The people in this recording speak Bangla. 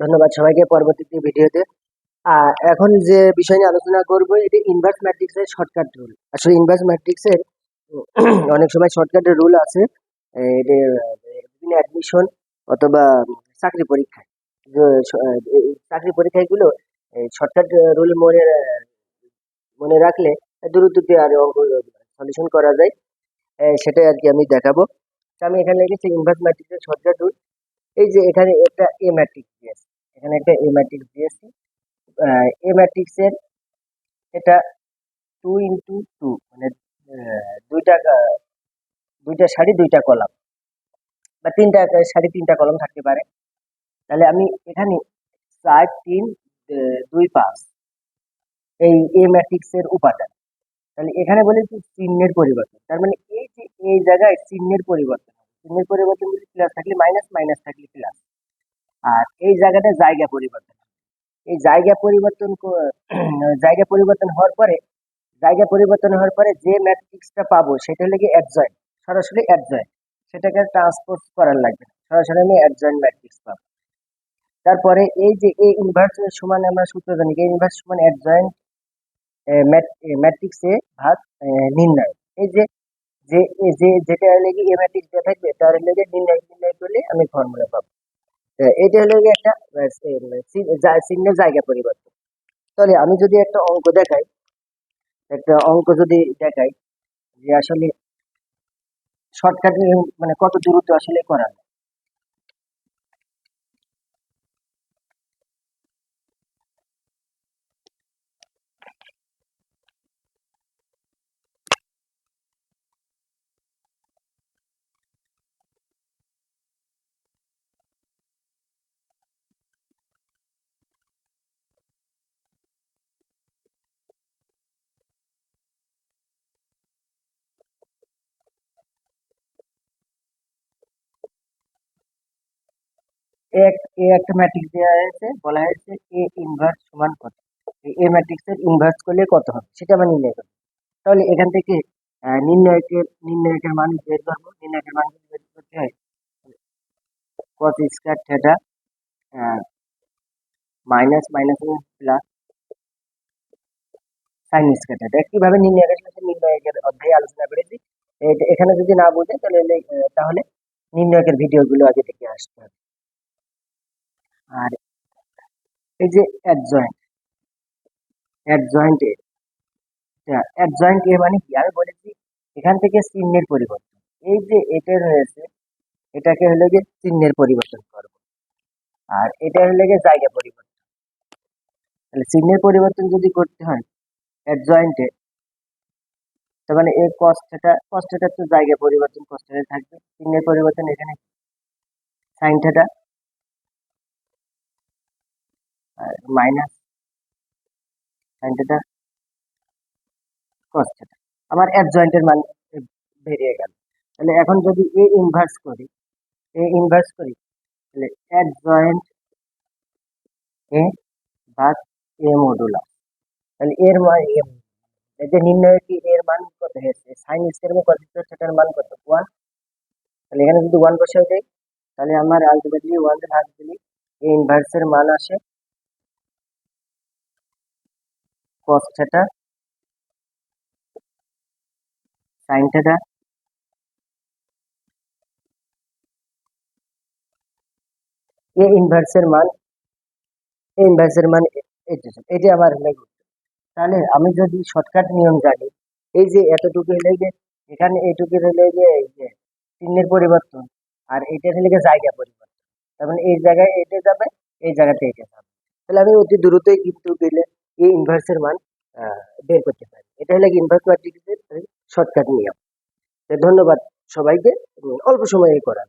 ধন্যবাদ সবাইকে পরবর্তী ভিডিওতে। এখন যে বিষয় নিয়ে আলোচনা করব, এটি ইনভার্স ম্যাট্রিক্সের শর্টকাট রুল আসলে ইনভার্স ম্যাট্রিক্সের অনেক সময় শর্টকাটের রুল আছে। বিভিন্ন অ্যাডমিশন অথবা চাকরি পরীক্ষায়। চাকরি পরীক্ষাগুলো শর্টকাট রুল মনে মনে রাখলে দ্রুততে আর অঙ্ক সলিউশন করা যায়। সেটাই আর কি আমি দেখাবো। আমি এখানে লিখেছি ইনভার্স ম্যাট্রিক্স এর শর্টকাট রুল এই যে এখানে একটা এ ম্যাট্রিক্স দিয়েছে। এখানে একটা এ ম্যাট্রিক্স দিয়েছি। এ ম্যাট্রিক্স এর এটা টু ইন্টু টু মানে দুইটা দুইটা সারি, দুইটা কলাম। বা তিনটা, সারি, তিনটা কলম থাকতে পারে। তাহলে আমি এখানে চার তিন দুই পাঁচ, এই এ ম্যাট্রিক্স এর উপাদান। তাহলে এখানে বলেছি চিহ্নের পরিবর্তন। তার মানে এই যে, এই জায়গায় চিহ্নের পরিবর্তন। চিহ্নের পরিবর্তন যদি প্লাস থাকলে মাইনাস মাইনাস থাকলে প্লাস আর এই জায়গাটা জায়গা পরিবর্তন। এই জায়গা পরিবর্তন জায়গা পরিবর্তন হওয়ার পরে, জায়গা পরিবর্তন হওয়ার পরে যে ম্যাট্রিক্সটা পাবো সেটা হলে অ্যাডজয়েন্ট সরাসরি অ্যাডজয়েন্ট সেটাকে ট্রান্সপোজ করার লাগবে সরাসরি আমি অ্যাডজয়েন্ট ম্যাট্রিক্স পাবো। তারপরে এই যে এই ইনভার্স সমান আমরা সূত্র জানি, এই ইনভার্স সমান অ্যাডজয়েন্ট ম্যাট্রিক্সে ভাগ নির্ণয়। এই যে যে যে, যেটা কি এ ম্যাট্রিক্স দেওয়া থাকবে, তার লেগে নির্ণয় নির্ণয় করলে আমি ফর্মুলা পাবো। এটা হলো একটা চিহ্নের জায়গা পরিবর্তন। তাহলে আমি যদি একটা অঙ্ক দেখাই, একটা অঙ্ক যদি দেখাই যে আসলে শর্টকাটে মানে কত দূরত্ব আসলে করা এক- এ একটা ম্যাট্রিক্স দেওয়া হয়েছে, বলা হয়েছে এ ইনভার্স সমান কত? এ ম্যাট্রিক্স এর ইনভার্স করলে কত হবে? সেটা আমরা নির্ণয় করব। তাহলে এখান থেকে নির্ণয়কের নির্ণয়কের মান বের করব। নির্ণয়কের মান বের করতে হয় কত square theta minus minus plus sine square theta কীভাবে নির্ণয় করে সেটা নির্ণয়কের অধ্যায়ে আলোচনা করেছি। এখানে যদি না বোঝে, তাহলে তাহলে নির্ণয়কের ভিডিওগুলো আগে থেকে আসতে হবে। আর এই যে অ্যাডজয়েন্ট অ্যাডজয়েন্ট অ্যাডজয়েন্ট এ মানে কি? আমি বলেছি এখান থেকে চিহ্নের পরিবর্তন। এই যে এটা রয়েছে, এটাকে হলো গিয়ে চিহ্নের পরিবর্তন করব। আর এটা হলো গিয়ে জায়গা পরিবর্তন। তাহলে চিহ্নের পরিবর্তন যদি করতে হয় অ্যাডজয়েন্টে তার মানে এই কস্টটা কস্টটা তো জায়গা পরিবর্তন কস্টটা থাকবে। চিহ্নের পরিবর্তন এখানে sine theta minus sine theta cos theta আমার অ্যাডজয়েন্টের মান বেরিয়ে গেল। তাহলে এখন যদি এ ইনভার্স করি এ ইনভার্স করি, তাহলে অ্যাডজয়েন্ট এ ভাগ এ মডুলাস তাহলে এর মান এ- যে নির্ণয় কি এর মান কত হয়েছে? সাইন স্কয়ার এবং স্কয়ার সেটার মান কত? ওয়ান তাহলে এখানে যদি ওয়ান বসাই দেই, তাহলে আমার আলটিমেটলি ওয়ান দিয়ে ভাগ দিলে এ ইনভার্সের মান আসে cos theta sine theta A ইনভার্সের মান এ ইনভার্সের মান এটা আমার হলে তাহলে আমি যদি শর্টকাট নিয়ম জানি, এই যে এতটুকু হলে যে, এখানে এইটুকু হলে যে, এই যে, চিহ্নের পরিবর্তন, আর এটা যে জায়গা পরিবর্তন, তার মানে এই জায়গায় এটা যাবে, এই জায়গাতে এটা যাবে। তাহলে আমি অতি দ্রুতই কিন্তু দিলে এই ইনভার্সের মান বের করতে পারি। এটা হলে ইনভার্স ম্যাট্রিক্সের শর্টকাট নিয়ম। ধন্যবাদ সবাইকে অল্প সময়ে করা।